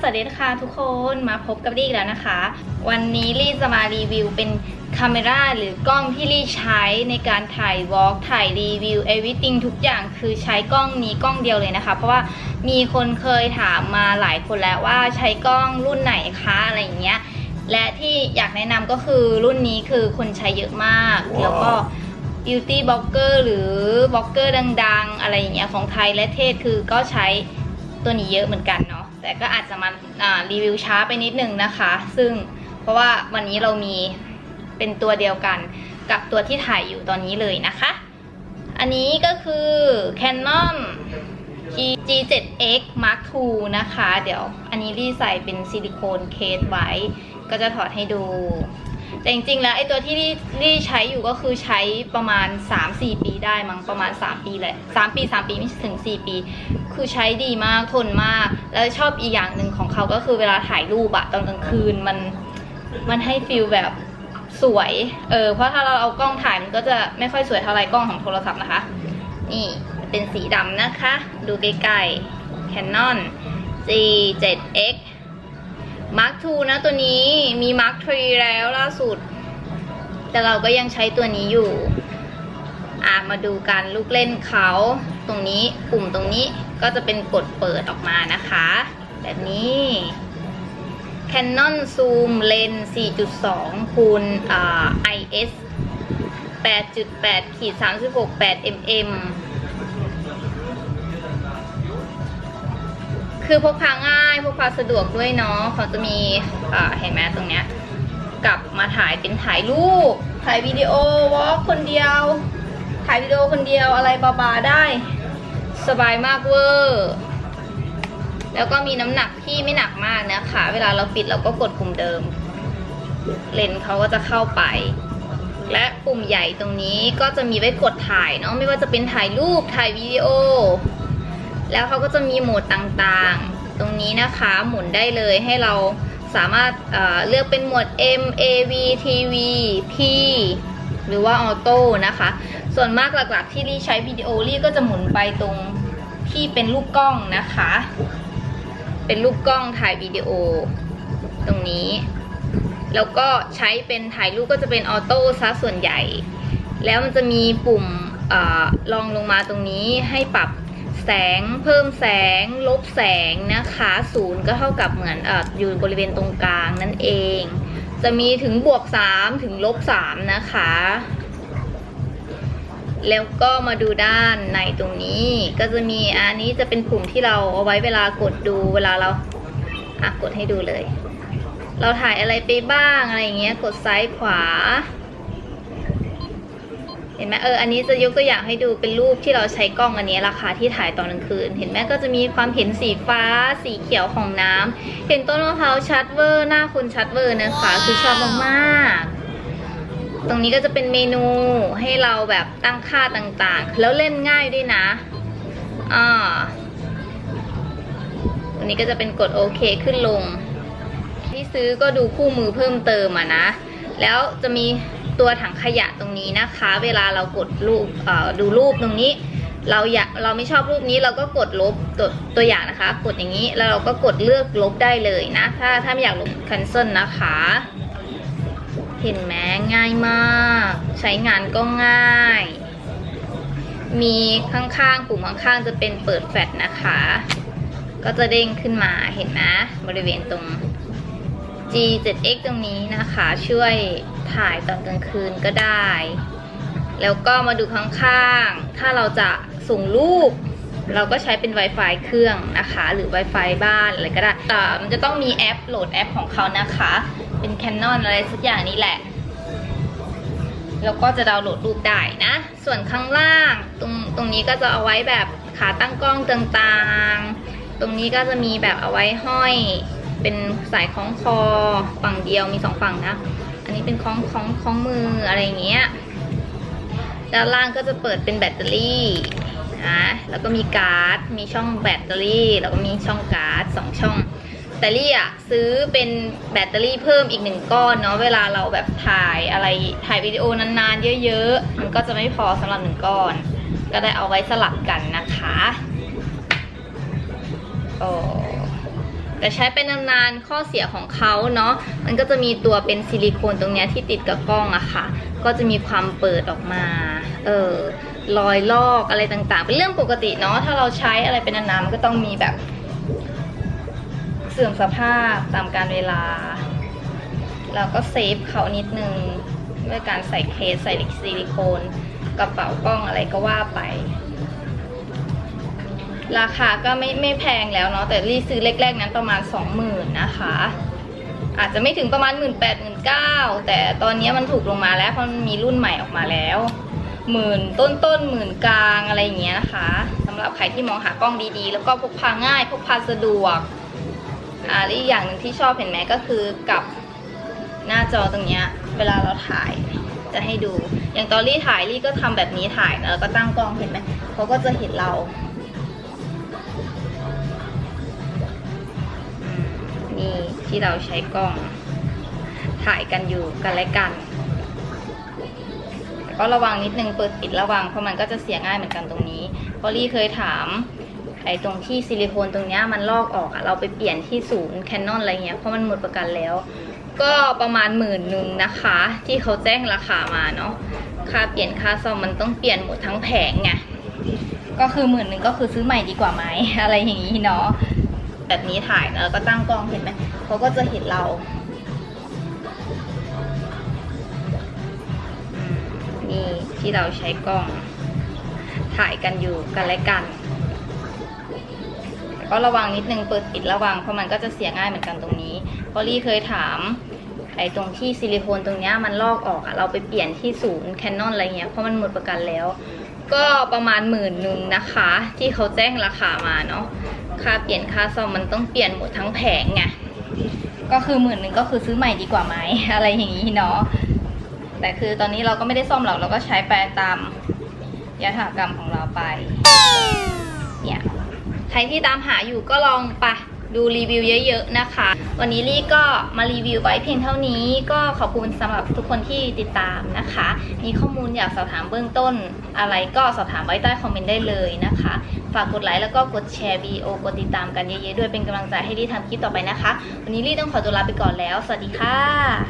สวัสดีค่ะทุกคนมาพบกับลี่อีกแล้วนะคะ วันนี้ลี่จะมารีวิวเป็นคาเมราหรือกล้องที่ลี่ใช้ในการถ่ายวอล์กถ่ายรีวิว everything ทุกอย่างคือใช้กล้องนี้กล้องเดียวเลยนะคะ เพราะว่ามีคนเคยถามมาหลายคนแล้วว่าใช้กล้องรุ่นไหนคะอะไรอย่างเงี้ยและที่อยากแนะนำก็คือรุ่นนี้คือคนใช้เยอะมากว้าวแล้วก็ beauty blogger หรือบล็อกเกอร์ดัง ๆ อะไรอย่างเงี้ยของไทยและเทศคือก็ใช้ตัวนี้เยอะเหมือนกันเนาะ แต่ก็อาจจะมารีวิวช้าไปนิดนึงนะคะ ซึ่งเพราะว่าวันนี้เรามีเป็นตัวเดียวกันกับตัวที่ถ่ายอยู่ตอนนี้เลยนะคะ อันนี้ก็คือ Canon G- G7X Mark II นะคะ เดี๋ยวอันนี้รีใส่เป็นซิลิโคนเคสไว้ ก็จะถอดให้ดู แต่จริงๆแล้วไอ้ตัวที่ลี่ใช้อยู่ก็คือใช้ประมาณ 3-4 ปีได้มั้งประมาณ 3 ปีเลย3ปี 3 ปีไม่ถึง 4 ปี คือใช้ดีมากทนมาก แล้วชอบอีกอย่างหนึ่งของเขาก็คือเวลาถ่ายรูปอะตอนกลางคืนมันมันให้ฟิลแบบสวยเออเพราะถ้าเราเอากล้องถ่ายมันก็จะไม่ค่อยสวยเท่าไรกล้องของโทรศัพท์นะคะ นี่เป็นสีดำนะคะ ดูใกล้ๆ Canon G7X Mark II นะตัวนี้มี Mark III แล้วล่าสุด แต่เราก็ยังใช้ตัวนี้อยู่ อะมาดูกันลูกเล่นเขาตรงนี้ปุ่มตรงนี้ก็จะเป็นกดเปิดออกมานะคะ แบบนี้ Canon Zoom Lens 4.2คูณอ่า IS 8.8ขีด36 8 mm คือพกพาง่ายพกพาสะดวกด้วยเนาะเขาจะมีเห็นไหมตรงเนี้ยกลับมาถ่ายเป็นถ่ายรูป ถ่ายวิดีโอวอล์กคนเดียว ถ่ายวิดีโอคนเดียวอะไรบาๆได้ สบายมากเวอร์แล้วก็มีน้ำหนักที่ไม่หนักมากนะคะ เวลาเราปิดเราก็กดปุ่มเดิม เลนส์เขาก็จะเข้าไป และปุ่มใหญ่ตรงนี้ก็จะมีไว้กดถ่ายเนาะไม่ว่าจะเป็นถ่ายรูปถ่ายวิดีโอ แล้วเขาก็จะมีโหมดต่างๆ ตรงนี้นะคะหมุนได้เลยให้เราสามารถเเลือกเป็นโหมด M AV TV P หรือว่าออโต้นะคะ ส่วนมากหลักๆที่รีใช้วิดีโอรีก็จะหมุนไปตรงที่เป็นรูปกล้องนะคะ เป็นรูปกล้องถ่ายวิดีโอตรงนี้ แล้วก็ใช้เป็นถ่ายรูปก็จะเป็นออโต้ซะส่วนใหญ่ แล้วมันจะมีปุ่มอลองลงมาตรงนี้ให้ปรับ แสง เพิ่มแสง ลบแสงนะคะศูนย์ก็เท่ากับเหมือนอออยู่บริเวณตรงกลางนั่นเอง จะมีถึงบวก 3 ถึงลบ 3 นะคะ แล้วก็มาดูด้านในตรงนี้ ก็จะมีอันนี้จะเป็นปุ่มที่เราเอาไว้เวลากดดูเวลาเราอะกดให้ดูเลย เราถ่ายอะไรไปบ้างอะไรอย่างเงี้ย กดซ้ายขวา เห็นไหมเอออันนี้จะยกตัวอย่างให้ดูเป็นรูปที่เราใช้กล้องอันนี้ราคาที่ถ่ายตอนกลางคืน เห็นไหมก็จะมีความเห็นสีฟ้าสีเขียวของน้ำเห็นต้นมะพร้าวชัดเวอร์หน้าคุณชัดเวอร์นะคะคือชอบมากๆ ตรงนี้ก็จะเป็นเมนูให้เราแบบตั้งค่าต่างๆ แล้วเล่นง่ายด้วยนะอ่าตรงนี้ก็จะเป็นกดโอเคขึ้นลง ที่ซื้อก็ดูคู่มือเพิ่มเติมอะนะแล้วจะมี ตัวถังขยะตรงนี้นะคะ เวลาเรากดรูปดูรูปตรงนี้ เราอยากเราไม่ชอบรูปนี้เราก็กดลบตัวตัวอย่างนะคะ กดอย่างนี้แล้วเราก็กดเลือกลบได้เลยนะ ถ้าถ้าไม่อยากลบ cancel นะคะ เห็นไหมง่ายมาก ใช้งานก็ง่าย มีข้างๆปุ่มข้างๆจะเป็นเปิดแฟลชนะคะ ก็จะเด้งขึ้นมาเห็นไหมบริเวณตรง G7X ตรงนี้นะคะช่วยถ่ายตอนกลางคืนก็ได้ แล้วก็มาดูข้างๆ ถ้าเราจะส่งรูป เราก็ใช้เป็น Wi-Fi เครื่องนะคะ หรือ Wi-Fi บ้านอะไรก็ได้แต่มันจะต้องมีแอปโหลดแอปของเขานะคะ เป็น Canon อะไรสักอย่างนี้แหละ แล้วก็จะดาวน์โหลดรูปได้นะ ส่วนข้างล่างตรงตรงนี้ก็จะเอาไว้แบบขาตั้งกล้องต่างๆ ตรงนี้ก็จะมีแบบเอาไว้ห้อย เป็นสายคล้องคอฝั่งเดียวมีสองฝั่งนะ อันนี้เป็นคล้องคล้องคล้องมืออะไรเงี้ย ด้านล่างก็จะเปิดเป็นแบตเตอรี่นะแล้วก็มีการ์ด มีช่องแบตเตอรี่ แล้วก็มีช่องการ์ดสองช่องแต่ลี่อะซื้อเป็นแบตเตอรี่เพิ่มอีกหนึ่งก้อนเนาะเวลาเราแบบถ่ายอะไรถ่ายวิดีโอนานๆเยอะๆ มันก็จะไม่พอสำหรับหนึ่งก้อน ก็ได้เอาไว้สลับกันนะคะโอ้ แต่ใช้เป็นนานๆข้อเสียของเขาเนาะมันก็จะมีตัวเป็นซิลิโคนตรงเนี้ยที่ติดกับกล้องอะค่ะ ก็จะมีความเปิดออกมาเออรอยลอกอะไรต่างๆ เป็นเรื่องปกติเนาะถ้าเราใช้อะไรเป็นนานๆมันก็ต้องมีแบบ เสื่อมสภาพตามการเวลาเราก็เซฟเขานิดนึงด้วยการใส่เคสใส่ซิลิโคนกระเป๋ากล้องอะไรก็ว่าไป ราคาก็ไม่ไม่แพงแล้วเนาะแต่รีซื้อแรกๆนั้นประมาณ 20,000นะคะ อาจจะไม่ถึงประมาณ 1 8 0 0 0 9แต่ตอนนี้มันถูกลงมาแล้วเพราะมันมีรุ่นใหม่ออกมาแล้วหมื่นต้นต้นหมื่นกลางอะไรอย่างเงี้ยนะคะสำหรับใครที่มองหากล้องดีๆ แล้วก็พกพาง่ายพกพาสะดวกอ่าและอีกอย่างหนึ่งที่ชอบเห็นไหมก็คือกับหน้าจอตรงเนี้ยเวลาเราถ่ายจะให้ดู อย่างตอนรี่ถ่ายรี่ก็ทำแบบนี้ถ่ายแล้วก็ตั้งกล้องเห็นไหมเขาก็จะเห็นเรา นี่ที่เราใช้กล้องถ่ายกันอยู่กันและกันแต่ก็ระวังนิดนึงเปิดปิดระวังเพราะมันก็จะเสียง่ายเหมือนกันตรงนี้พราะรี่เคยถามไอ้ตรงที่ซิลิโคนตรงนี้มันลอกออกอะเราไปเปลี่ยนที่ศูนย์แคนนอนอะไรเงี้ยเพราะมันหมดประกันแล้ว ก็ประมาณหมื่นหนึ่งนะคะ ที่เขาแจ้งราคามาเนาะค่าเปลี่ยนค่าซ่อมมันต้องเปลี่ยนหมดทั้งแผงไงก็คือหมื่นหนึ่งก็คือซื้อใหม่ดีกว่าไหมอะไรอย่างนี้เนาะ แบบนี้ถ่ายแล้วก็ตั้งกล้องเห็นไหมเขาก็จะเห็นเรามนี่ที่เราใช้กล้อง ถ่ายกันอยู่กันและกันก็ระวังนิดนึงเปิดปิดระวังเพราะมันก็จะเสียง่ายเหมือนกันตรงนี้พราะลี่เคยถามไอ้ตรงที่ซิลิโคนตรงเนี้ยมันลอกออกอะเราไปเปลี่ยนที่ศูนย์แคนนอนอะไรเงี้ยเพราะมันหมดประกันแล้ว ก็ประมาณหมื่นหนึ่งนะคะ ที่เขาแจ้งราคามาเนาะ ค่าเปลี่ยนค่าซ่อมมันต้องเปลี่ยนหมดทั้งแผงไงก็คือหมื่นหนึ่งก็คือซื้อใหม่ดีกว่าไหมอะไรอย่างนี้เนาะแต่คือตอนนี้เราก็ไม่ได้ซ่อมหรอกเราก็ใช้ไปตามยถากรรมของเราไปเนี่ยใครที่ตามหาอยู่ก็ลองไป ดูรีวิวเยอะๆนะคะ วันนี้ลี่ก็มารีวิวไว้เพียงเท่านี้ ก็ขอบคุณสำหรับทุกคนที่ติดตามนะคะ มีข้อมูลอยากสอบถามเบื้องต้น อะไรก็สอบถามไว้ใต้คอมเมนต์ได้เลยนะคะ ฝากกดไลค์แล้วก็กดแชร์วีดีโอกดติดตามกันเยอะๆด้วยเป็นกำลังใจให้ลี่ทำคลิปต่อไปนะคะ วันนี้ลี่ต้องขอตัวลาไปก่อนแล้ว สวัสดีค่ะ